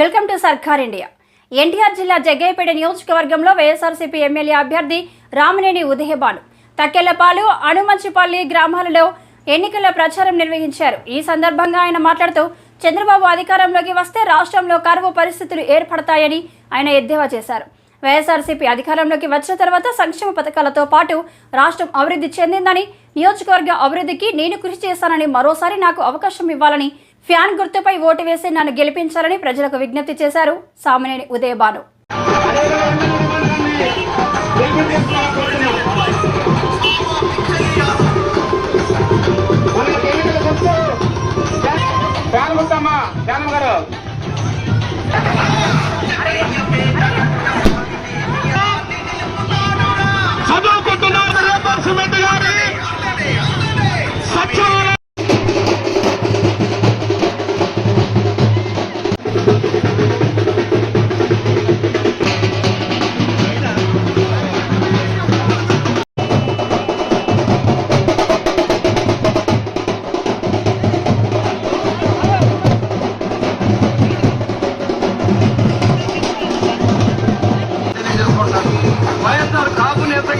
Welcome to Sarkar India. NTR జిల్లా జగ్గయ్యపేట నియోజకవర్గంలో YSRCP MLA అభ్యర్థి రామినేని ఉదయబాను తక్కెళ్ళపాలు అనుమంచిపల్లి గ్రామాలలో ఎన్నికల ప్రచారం నిర్వహించారు. ఈ సందర్భంగా ఆయన మాట్లాడుతూ చంద్రబాబు అధికారంలోకి వస్తే రాష్ట్రంలో కరువు పరిస్థితులు ఏర్పడతాయని ఆయన ఎద్దేవా చేశారు. వైఎస్ఆర్సీపీ అధికారంలోకి వచ్చిన తర్వాత సంక్షేమ పథకాలతో పాటు రాష్ట్రం అభివృద్ధి చెందిందని నియోజకవర్గ అభివృద్ధికి నేను కృషి చేస్తానని మరోసారి నాకు అవకాశం ఇవ్వాలని ఫ్యాన్ గుర్తుపై ఓటు వేసి నన్ను గెలిపించాలని ప్రజలకు విజ్ఞప్తి చేశారు సామినేని ఉదయభాను. ఫ్యాన్ గుర్తమ్మా ఫ్యాన్ గారు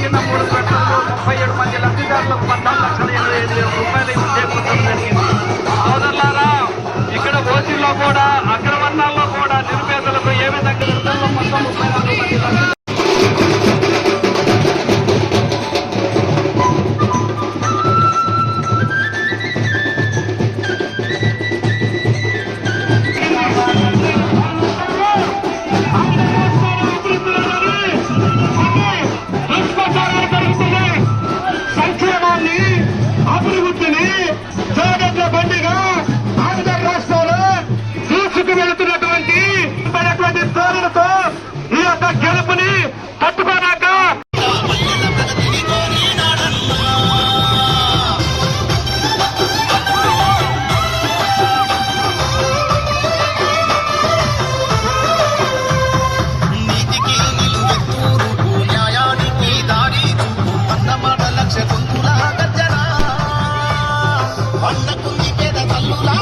enamorado. గొంతుల తట్టుకోనాక పండకుంది పేద కల్లులా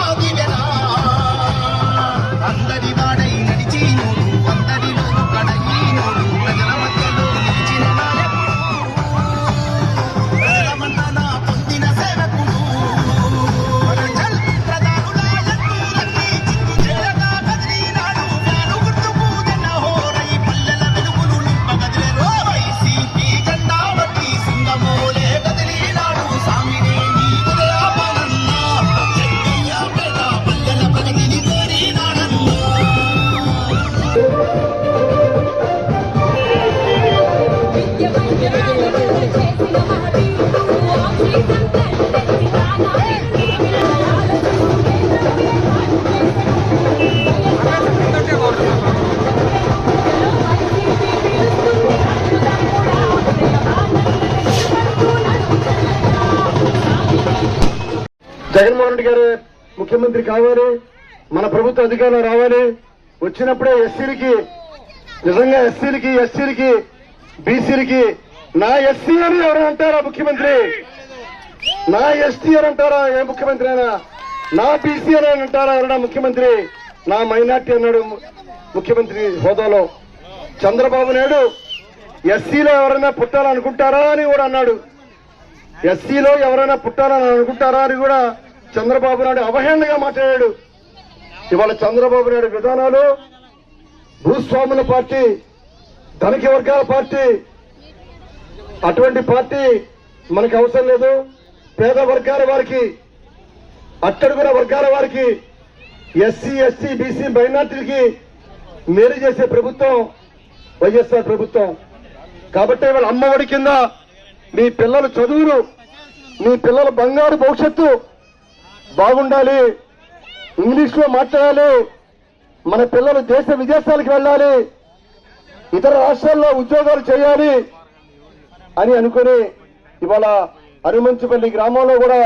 జగన్మోహన్ రెడ్డి గారు ముఖ్యమంత్రి కావాలి మన ప్రభుత్వ అధికారులు రావాలి. వచ్చినప్పుడే ఎస్సీలకి నిజంగా ఎస్సీలకి ఎస్సీలకి బీసీలకి నా ఎస్సీ అని ఎవరు అంటారా ముఖ్యమంత్రి? నా ఎస్టీ అని అంటారా ఏ ముఖ్యమంత్రి అయినా? నా బీసీ అని అంటారా ఎవరైనా ముఖ్యమంత్రి? నా మైనార్టీ అన్నాడు ముఖ్యమంత్రి హోదాలో. చంద్రబాబు నాయుడు ఎస్సీలో ఎవరైనా పుట్టాలనుకుంటారా అని కూడా అన్నాడు. ఎస్సీలో ఎవరైనా పుట్టాలని అనుకుంటారా అని కూడా చంద్రబాబు నాయుడు అవహేళనగా మాట్లాడాడు. ఇవాళ చంద్రబాబు నాయుడు విధానాలు భూస్వాముల పార్టీ ధనిక వర్గాల పార్టీ అటువంటి పార్టీ మనకు అవసరం లేదు. పేద వర్గాల వారికి అట్టడుగున వర్గాల వారికి ఎస్సీ ఎస్టీ బీసీ మైనార్టీలకి మేలు చేసే ప్రభుత్వం వైఎస్ఆర్ ప్రభుత్వం. కాబట్టి ఇవాళ అమ్మఒడి కింద మీ పిల్లల చదువులు మీ పిల్లల బంగారు భవిష్యత్తు బాగుండాలి. ఇంగ్లీష్లో మాట్లాడాలి. మన పిల్లలు దేశ విదేశాలకు వెళ్ళాలి. ఇతర రాష్ట్రాల్లో ఉద్యోగాలు చేయాలి అని అనుకుని ఇవాళ అరుమంచిపల్లి గ్రామంలో కూడా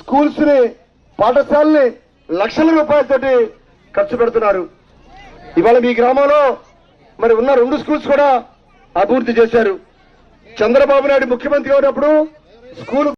స్కూల్స్ని పాఠశాలని లక్షల రూపాయలతోటి ఖర్చు పెడుతున్నారు. ఇవాళ మీ గ్రామంలో మరి ఉన్న రెండు స్కూల్స్ కూడా అభివృద్ధి చేశారు. చంద్రబాబు నాయుడు ముఖ్యమంత్రి ఉన్నప్పుడు స్కూల్